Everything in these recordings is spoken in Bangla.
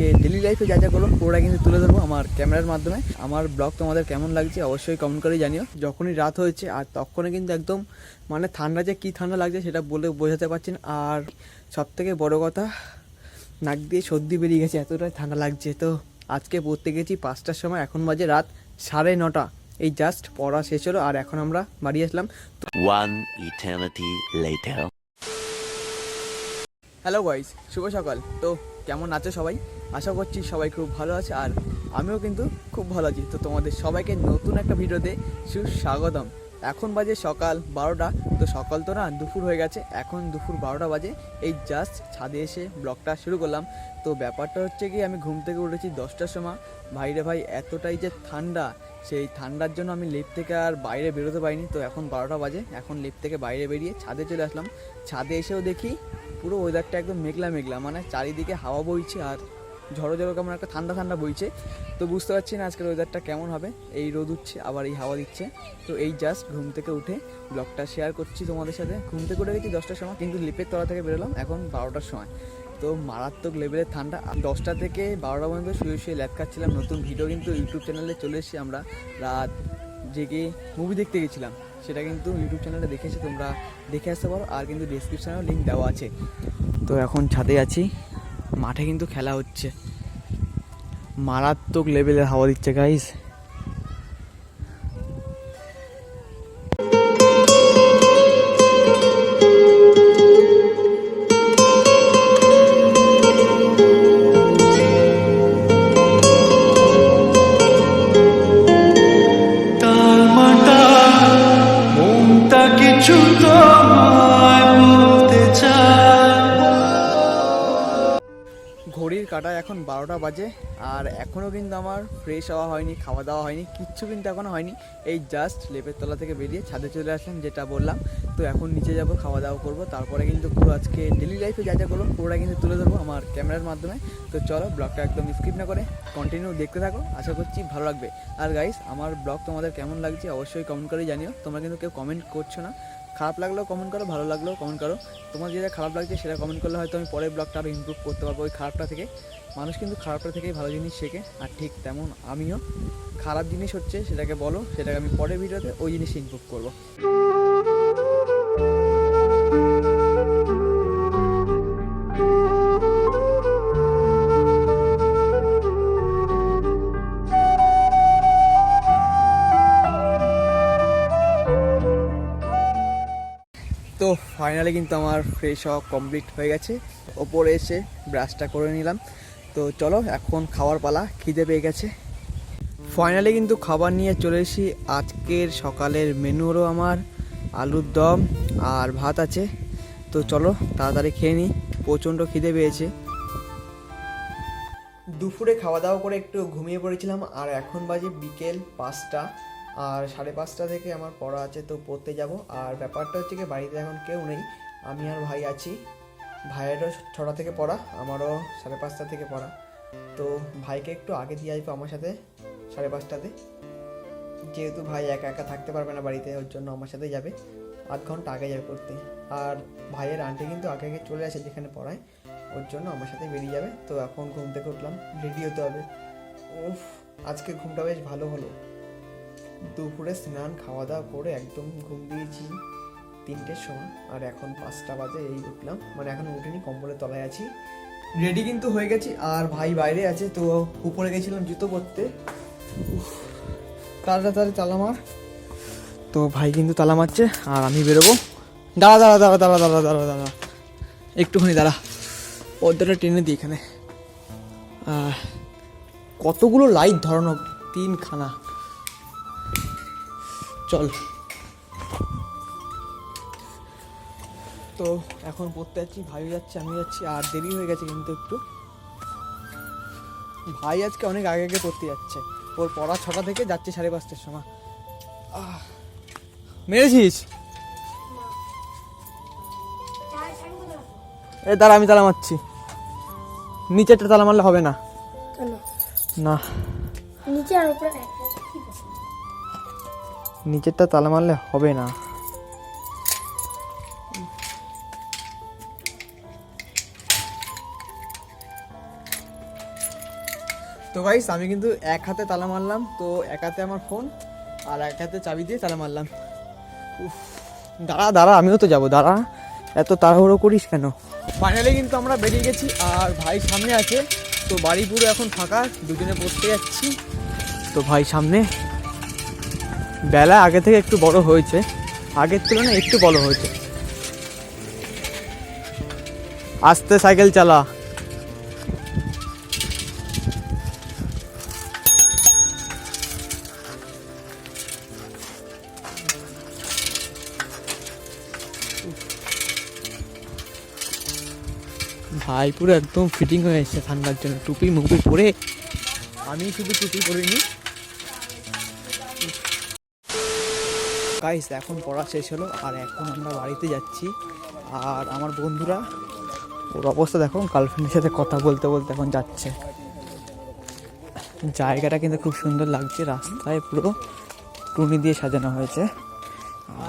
আজকে ডেলি লাইফে যা যা করব পুরোটা কিন্তু তুলে ধরবো আমার ক্যামেরার মাধ্যমে। আমার ব্লগ তোমাদের কেমন লাগছে অবশ্যই কমেন্ট করে জানিও। যখনই রাত হয়েছে আর তখনই কিন্তু একদম মানে ঠান্ডা যে কী ঠান্ডা লাগছে সেটা বলে বোঝাতে পারছি না। আর সব থেকে বড়ো কথা, নাক দিয়ে সর্দি বেরিয়ে গেছে, এতটাই ঠান্ডা লাগছে। তো আজকে পড়তে গেছি পাঁচটার সময়, এখন বাজে রাত সাড়ে নটা। এই জাস্ট পড়া শেষ হলো আর এখন আমরা বাড়ি আসলাম. হ্যালো গাইস, শুভ সকাল। তো কেমন আছো সবাই? আশা করছি সবাই খুব ভালো আছে আর আমিও কিন্তু খুব ভালো আছি। তো তোমাদের সবাইকে নতুন একটা ভিডিওতে সুস্বাগতম। এখন বাজে সকাল বারোটা, তো সকাল তো না, দুপুর হয়ে গেছে। এখন দুপুর বারোটা বাজে। এই জাস্ট ছাদে এসে ব্লগটা শুরু করলাম। তো ব্যাপারটা হচ্ছে কি, আমি ঘুম থেকে উঠেছি দশটার সময়। ভাইরে ভাই, এতটাই যে ঠান্ডা, সেই ঠান্ডার জন্য আমি লিফট থেকে আর বাইরে বেরোতে পারিনি। তো এখন বারোটা বাজে। এখন লিফট থেকে বাইরে বেরিয়ে ছাদে চলে আসলাম। ছাদে এসেও দেখি পুরো ওয়েদারটা একদম মেঘলা মেঘলা মানে চারিদিকে হাওয়া বইছে আর ঝড়ো ঝড়ো কেমন একটা ঠান্ডা ঠান্ডা বইছে। তো বুঝতে পারছি না আজকের ওয়েদারটা কেমন হবে। এই রোদ উঠছে, আবার এই হাওয়া দিচ্ছে। তো এই জাস্ট ঘুম থেকে উঠে ব্লগটা শেয়ার করছি তোমাদের সাথে। ঘুম থেকে উঠে গেছি দশটার সময়, কিন্তু লিপের তলা থেকে বেরোলাম এখন বারোটার সময়। তো মারাত্মক লেভেলের ঠান্ডা। দশটা থেকে বারোটা পর্যন্ত শুয়ে শুয়ে ল্যাপ খাচ্ছিলাম। নতুন ভিডিও কিন্তু ইউটিউব চ্যানেলে চলে এসেছি আমরা। রাত জেগে মুভি দেখতে গেছিলাম। সেটা কিন্তু ইউটিউব চ্যানেলে দেখেছি তোমরা দেখে আসতে পারো। আর কিন্তু ডিসক্রিপশানেও লিঙ্ক দেওয়া আছে। তো এখন ছাদে আছি। মাঠে কিন্তু খেলা হচ্ছে। মারাত্মক লেভেলের হাওয়া দিচ্ছে গাইস ঘড়ির কাটা এখন বারোটা বাজে, আর এখনও কিন্তু আমার ফ্রেশ হওয়া হয়নি, খাওয়া দাওয়া হয়নি, কিচ্ছু কিন্তু এখনও হয়নি। এই জাস্ট লেপের তলা থেকে বেরিয়ে ছাদে চলে আসলাম, যেটা বললাম। তো এখন নিচে যাব, খাওয়া দাওয়া করব, তারপরে কিন্তু পুরো আজকে ডেলি লাইফে যা যা করব, পুরোটা কিন্তু তুলে ধরবো আমার ক্যামেরার মাধ্যমে। তো চলো ব্লগটা একদম স্কিপ না করে কন্টিনিউ দেখতে থাকো, আশা করছি ভালো লাগবে। আর গাইস আমার ব্লগ তোমাদের কেমন লাগছে অবশ্যই কমেন্ট করে জানিও, তোমরা কিন্তু কেউ কমেন্ট করছ না। খারাপ লাগলেও কমেন্ট করো, ভালো লাগলেও কমেন্ট করো। তোমার যেটা খারাপ লাগছে সেটা কমেন্ট করলে হয়তো আমি পরের ব্লগটা আরও ইমপ্রুভ করতে পারব ওই খারাপটা থেকে। মানুষ কিন্তু খারাপটা থেকেই ভালো জিনিস শেখে, আর ঠিক তেমন আমিও। খারাপ জিনিস হচ্ছে সেটাকে বলো, সেটাকে আমি পরের ভিডিওতে ওই জিনিস ইমপ্রুভ করব। তো ফাইনালি কিন্তু আমার ফ্রেশ হওয়া কমপ্লিট হয়ে গেছে। ওপরে এসে ব্রাশটা করে নিলাম। তো চলো, এখন খাওয়ার পালা, খিদে পেয়ে গেছে। ফাইনালি কিন্তু খাবার নিয়ে চলে এসি আজকের সকালের মেনুরও আমার আলুর দম আর ভাত আছে। তো চলো, তাড়াতাড়ি খেয়ে নিই। প্রচণ্ড খিদে পেয়েছে। দুপুরে খাওয়া দাওয়া করে একটু ঘুমিয়ে পড়েছিলাম। আর এখন বাজে বিকেল পাঁচটা। আর সাড়ে পাঁচটা থেকে আমার পড়া আছে, তো পড়তে যাব। আর ব্যাপারটা হচ্ছে কি, বাড়িতে এখন কেউ নেই। আমি আর ভাই আছি। ভাইয়েরও ছটা থেকে পড়া, আমারও সাড়ে পাঁচটা থেকে পড়া। তো ভাইকে একটু আগে দিয়ে আসব আমার সাথে, সাড়ে পাঁচটাতে। যেহেতু ভাই একা একা থাকতে পারবে না বাড়িতে, ওর জন্য আমার সাথে যাবে। আধ ঘণ্টা আগে যাবে পড়তে আর ভাইয়ের আন্টি কিন্তু আগে আগে চলে আসে যেখানে পড়ায়, ওর জন্য আমার সাথে বেরিয়ে যাবে। তো এখন ঘুম থেকে উঠলাম রেডি হতে হবে। উফ, আজকে ঘুমটা বেশ ভালো হলো। দুপুরে স্নান খাওয়া দাওয়া করে একদম ঘুম দিয়েছি তিনটের সময়। আর এখন পাঁচটা বাজে, এই উঠলাম। মানে এখন উঠিনি, কম্বলের তলায় আছি। রেডি কিন্তু হয়ে গেছি, আর ভাই বাইরে আছে, তো উপরে গেছিলাম জুতো পরতে। তাড়াতাড়ি তালা মার। তো ভাই কিন্তু তালা মারছে, আর আমি বেরোবো। দাঁড়া দাঁড়া দাঁড়া দাঁড়া দাঁড়া দাঁড়া দাঁড়া একটুখানি দাঁড়া, পর্দাটা টেনে দিই এখানে। কতগুলো লাইট ধরানো, তিনখানা। চল। তো এখন পড়তে যাচ্ছি ভাই যাচ্ছে আমি যাচ্ছি আর দেরি হয়ে গেছে কিন্তু একটু। ভাই আজকে অনেক আগে আগে পড়তে যাচ্ছে। ওর পড়া ছটা থেকে যাচ্ছে সাড়ে পাঁচটার সময়। আহ, মেরেছিস? এ দাঁড়া আমি তালা মারছি। নিচেরটা তালা মারলে হবে না। না। নিচে আর উপরে। নিচেরটা তালা মারলে হবে না। তো গাইস আমি কিন্তু এক হাতে তালা মারলাম, তো এক হাতে আমার ফোন আর এক হাতে চাবি দিয়ে তালা মারলাম। দাঁড়া দাঁড়া, আমিও তো যাব, দাঁড়া। এত তাড়াহুড়ো করিস কেন? ফাইনালি কিন্তু আমরা বেরিয়ে গেছি, আর ভাই সামনে আছে, তো বাড়ি পুরো এখন ফাঁকা, দুজনে বসতে যাচ্ছি। তো ভাই সামনে বেলা আগে থেকে একটু বড় হয়েছে আগের তুলনায় একটু বড় হয়েছে। আস্তে সাইকেল চালা। ভাই পুরো একদম ফিটিং হয়ে এসেছে ঠান্ডার জন্য। টুপি মুপি পরে আমি শুধু টুপি পরিনি গাইস এখন পড়া শেষ হলো, আর এখন আমরা বাড়িতে যাচ্ছি। আর আমার বন্ধুরা, ওর অবস্থা দেখো গার্লফ্রেন্ডের সাথে কথা বলতে বলতে এখন যাচ্ছে। জায়গাটা কিন্তু খুব সুন্দর লাগছে, রাস্তায় পুরো টুনি দিয়ে সাজানো হয়েছে।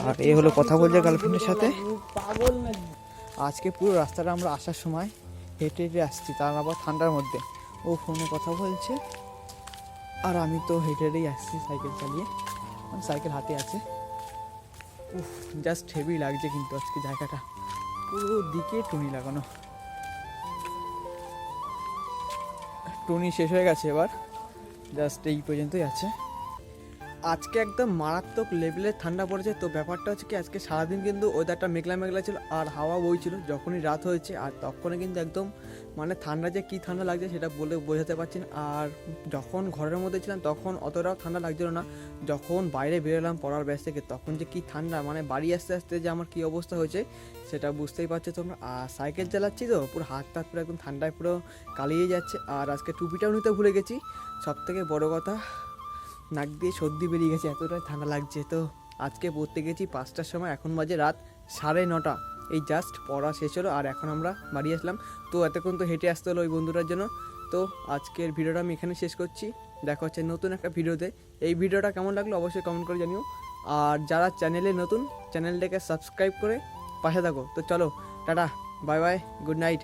আর এ হলো কথা বলছে গার্লফ্রেন্ডের সাথে। আজকে পুরো রাস্তাটা আমরা আসার সময় হেঁটে হেঁটে আসছি, তার আবার ঠান্ডার মধ্যে। ও ফোনে কথা বলছে, আর আমি তো হেঁটে হেঁটেই আসছি সাইকেল চালিয়ে। সাইকেল হাতে আছে। উফ জাস্ট হেভি লাগছে কিন্তু আজকে জায়গাটা। পুরো দিকে টুনি লাগানো। টুনি শেষ হয়ে গেছে এবার। জাস্ট এই পর্যন্তই আছে। আজকে একদম মারাত্মক লেভেলের ঠান্ডা পড়েছে। তো ব্যাপারটা হচ্ছে কি, আজকে সারাদিন কিন্তু ওয়েদারটা মেঘলা মেঘলা ছিল আর হাওয়া বইছিল, যখনই রাত হয়েছে আর তখনই কিন্তু একদম মানে ঠান্ডা যে কী ঠান্ডা লাগছে সেটা বলে বোঝাতে পারছি না। আর যখন ঘরের মধ্যে ছিলাম তখন অতটাও ঠান্ডা লাগছিল না। যখন বাইরে বেরোলাম পড়ার ব্যাস থেকে, তখন যে কী ঠান্ডা মানে বাড়ি আসতে আসতে যে আমার কী অবস্থা হয়েছে সেটা বুঝতেই পারছ তোমরা। আর সাইকেল চালাচ্ছি তো, পুরো হাত টাত পুরো একদম ঠান্ডায় পুরো কালিয়ে যাচ্ছে। আর আজকে টুপিটাও নিতে ভুলে গেছি। সব থেকে বড়ো কথা নাক দিয়ে সর্দি বেরিয়ে গেছে, এতটাই ঠান্ডা লাগছে তো। আজকে পড়তে গেছি পাঁচটার সময়, এখন বাজে রাত সাড়ে নটা। এই জাস্ট পড়া শেষ হলো, আর এখন আমরা বাড়ি আসলাম। তো এতক্ষণ তো হেঁটে আসতে হলো ওই বন্ধুটার জন্য। তো আজকের ভিডিওটা আমি এখানে শেষ করছি। দেখা হচ্ছে নতুন একটা ভিডিওতে। এই ভিডিওটা কেমন লাগল অবশ্যই কমেন্ট করে জানিও। আর যারা চ্যানেলে নতুন চ্যানেলটাকে সাবস্ক্রাইব করে পাশে থাকো। তো চলো, tata bye bye good night